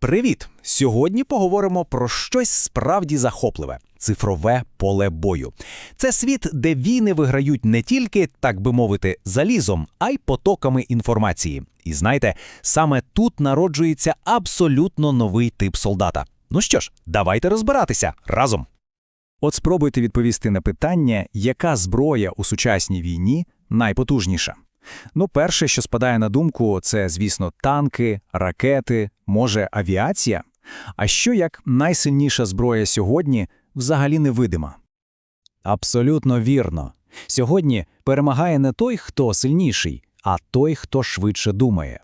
Привіт! Сьогодні поговоримо про щось справді захопливе цифрове поле бою. Це світ, де війни виграють не тільки, так би мовити, залізом, а й потоками інформації. І знаєте, саме тут народжується абсолютно новий тип солдата. Ну що ж, давайте розбиратися разом. От спробуйте відповісти на питання, яка зброя у сучасній війні найпотужніша. Ну, перше, що спадає на думку, це, звісно, танки, ракети, може, авіація. А що як найсильніша зброя сьогодні взагалі невидима? Абсолютно вірно. Сьогодні перемагає не той, хто сильніший, а той, хто швидше думає.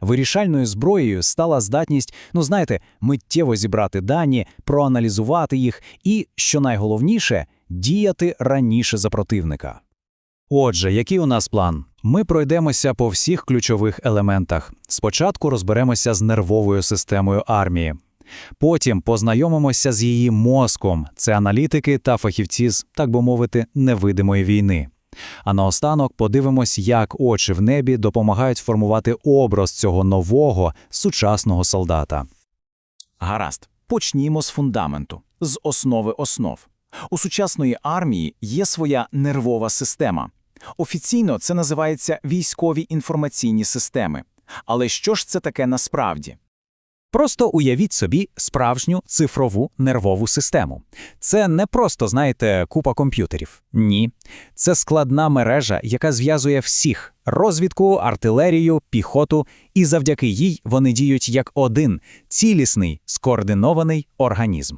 Вирішальною зброєю стала здатність, ну знаєте, миттєво зібрати дані, проаналізувати їх і, що найголовніше, діяти раніше за противника. Отже, який у нас план? Ми пройдемося по всіх ключових елементах. Спочатку розберемося з нервовою системою армії. Потім познайомимося з її мозком, це аналітики та фахівці з, так би мовити, невидимої війни. А наостанок подивимось, як очі в небі допомагають формувати образ цього нового сучасного солдата. Гаразд, почнімо з фундаменту, з основи основ. У сучасної армії є своя нервова система. Офіційно це називається військові інформаційні системи. Але що ж це таке насправді? Просто уявіть собі справжню цифрову нервову систему. Це не просто, знаєте, купа комп'ютерів. Ні. Це складна мережа, яка зв'язує всіх розвідку, артилерію, піхоту, і завдяки їй вони діють як один цілісний, скоординований організм.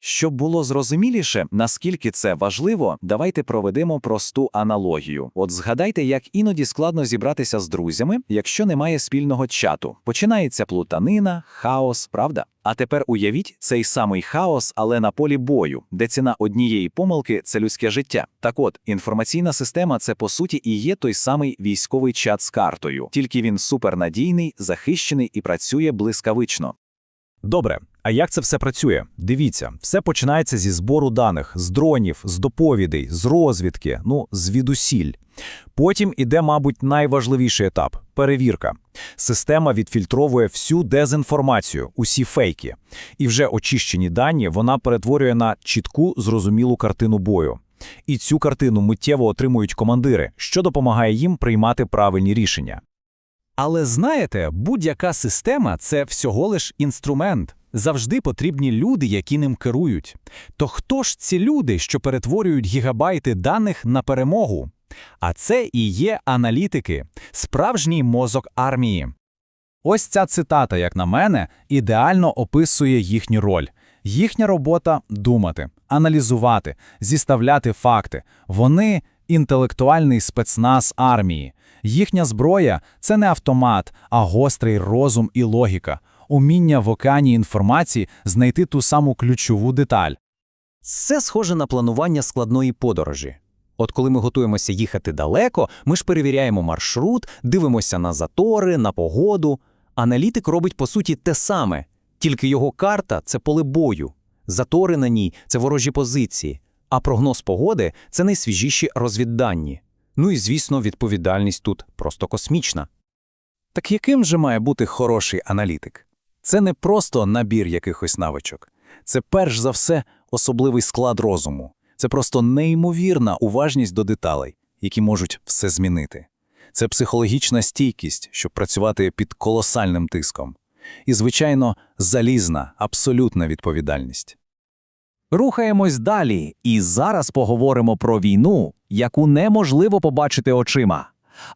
Щоб було зрозуміліше, наскільки це важливо, давайте проведемо просту аналогію. От згадайте, як іноді складно зібратися з друзями, якщо немає спільного чату. Починається плутанина, хаос, правда? А тепер уявіть цей самий хаос, але на полі бою, де ціна однієї помилки це людське життя. Так от, інформаційна система це по суті і є той самий військовий чат з картою, тільки він супернадійний, захищений і працює блискавично. Добре, а як це все працює? Дивіться, все починається зі збору даних, з дронів, з доповідей, з розвідки, ну, звідусіль. Потім іде, мабуть, найважливіший етап перевірка. Система відфільтровує всю дезінформацію, усі фейки. І вже очищені дані вона перетворює на чітку, зрозумілу картину бою. І цю картину миттєво отримують командири, що допомагає їм приймати правильні рішення. Але знаєте, будь-яка система це всього лиш інструмент. Завжди потрібні люди, які ним керують. То хто ж ці люди, що перетворюють гігабайти даних на перемогу? А це і є аналітики, справжній мозок армії. Ось ця цитата, як на мене, ідеально описує їхню роль. Їхня робота думати, аналізувати, зіставляти факти. Вони інтелектуальний спецназ армії. Їхня зброя це не автомат, а гострий розум і логіка, уміння в океані інформації знайти ту саму ключову деталь. Це схоже на планування складної подорожі. От коли ми готуємося їхати далеко, ми ж перевіряємо маршрут, дивимося на затори, на погоду. Аналітик робить по суті те саме, тільки його карта це поле бою, затори на ній це ворожі позиції, а прогноз погоди це найсвіжіші розвіддані. Ну і звісно, відповідальність тут просто космічна. Так яким же має бути хороший аналітик? Це не просто набір якихось навичок, це перш за все особливий склад розуму, це просто неймовірна уважність до деталей, які можуть все змінити. Це психологічна стійкість, щоб працювати під колосальним тиском. І, звичайно, залізна, абсолютна відповідальність. Рухаємось далі, і зараз поговоримо про війну, яку неможливо побачити очима,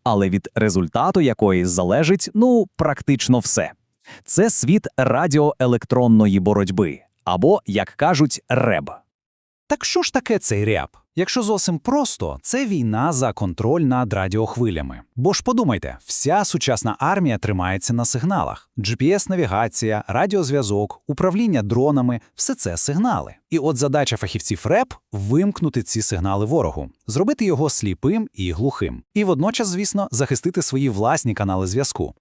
але від результату якої залежить ну практично все. Це світ радіоелектронної боротьби, або, як кажуть, РЕБ. Так що ж таке цей ряб? Якщо зовсім просто, це війна за контроль над радіохвилями. Бо ж подумайте, вся сучасна армія тримається на сигналах: GPS-навігація, радіозв'язок, управління дронами все це сигнали. І от задача фахівців РЕП вимкнути ці сигнали ворогу, зробити його сліпим і глухим, і водночас, звісно, захистити свої власні канали зв'язку.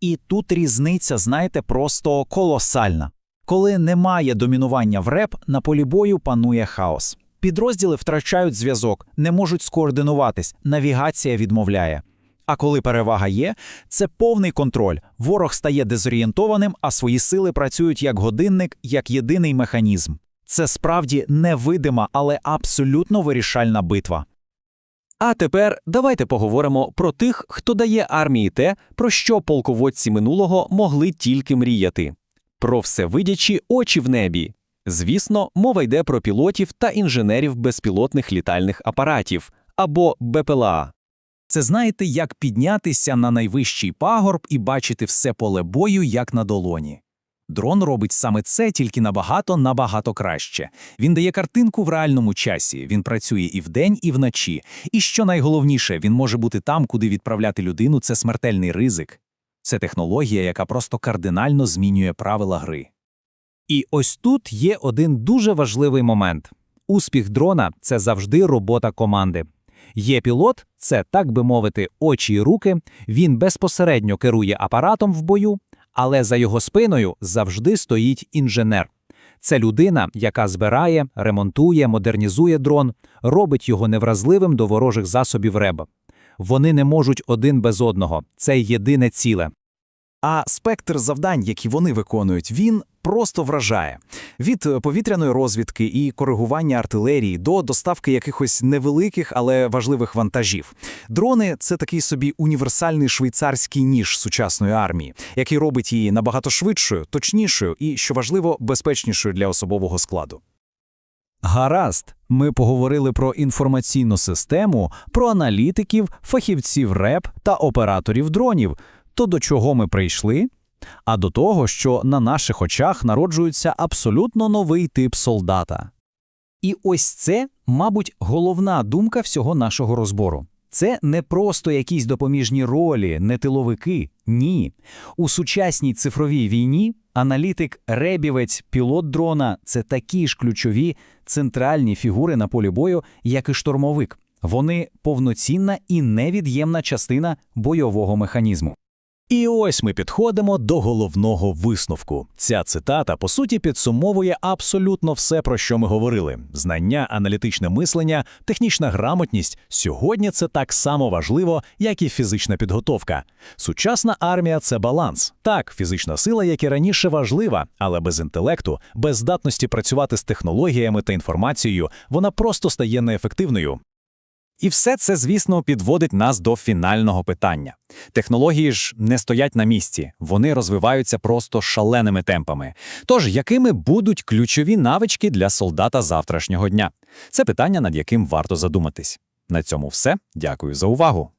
І тут різниця, знаєте, просто колосальна. Коли немає домінування в РЕП, на полі бою панує хаос. Підрозділи втрачають зв'язок, не можуть скоординуватись, навігація відмовляє. А коли перевага є, це повний контроль. Ворог стає дезорієнтованим, а свої сили працюють як годинник, як єдиний механізм. Це справді невидима, але абсолютно вирішальна битва. А тепер давайте поговоримо про тих, хто дає армії те, про що полководці минулого могли тільки мріяти. Про всевидячі очі в небі. Звісно, мова йде про пілотів та інженерів безпілотних літальних апаратів або БПЛА. Це знаєте, як піднятися на найвищий пагорб і бачити все поле бою, як на долоні. Дрон робить саме це тільки набагато набагато краще. Він дає картинку в реальному часі. Він працює і вдень, і вночі. І що найголовніше, він може бути там, куди відправляти людину. Це смертельний ризик. Це технологія, яка просто кардинально змінює правила гри. І ось тут є один дуже важливий момент: успіх дрона це завжди робота команди. Є пілот, це так би мовити, очі й руки. Він безпосередньо керує апаратом в бою, але за його спиною завжди стоїть інженер. Це людина, яка збирає, ремонтує, модернізує дрон, робить його невразливим до ворожих засобів РЕБ. Вони не можуть один без одного. Це єдине ціле. А спектр завдань, які вони виконують, він просто вражає. Від е, повітряної розвідки і коригування артилерії до доставки якихось невеликих, але важливих вантажів. Дрони це такий собі універсальний швейцарський ніж сучасної армії, який робить її набагато швидшою, точнішою і, що важливо, безпечнішою для особового складу. Гаразд, ми поговорили про інформаційну систему, про аналітиків, фахівців РЕП та операторів дронів. То до чого ми прийшли? А до того, що на наших очах народжується абсолютно новий тип солдата. І ось це, мабуть, головна думка всього нашого розбору. Це не просто якісь допоміжні ролі, не тиловики. Ні. У сучасній цифровій війні аналітик, ребівець, пілот дрона це такі ж ключові центральні фігури на полі бою, як і штурмовик. Вони повноцінна і невід'ємна частина бойового механізму. І ось ми підходимо до головного висновку. Ця цитата, по суті, підсумовує абсолютно все, про що ми говорили: знання, аналітичне мислення, технічна грамотність сьогодні це так само важливо, як і фізична підготовка. Сучасна армія це баланс. Так, фізична сила, як і раніше, важлива, але без інтелекту, без здатності працювати з технологіями та інформацією, вона просто стає неефективною. І все це, звісно, підводить нас до фінального питання. Технології ж не стоять на місці, вони розвиваються просто шаленими темпами. Тож, якими будуть ключові навички для солдата завтрашнього дня? Це питання, над яким варто задуматись. На цьому все. Дякую за увагу.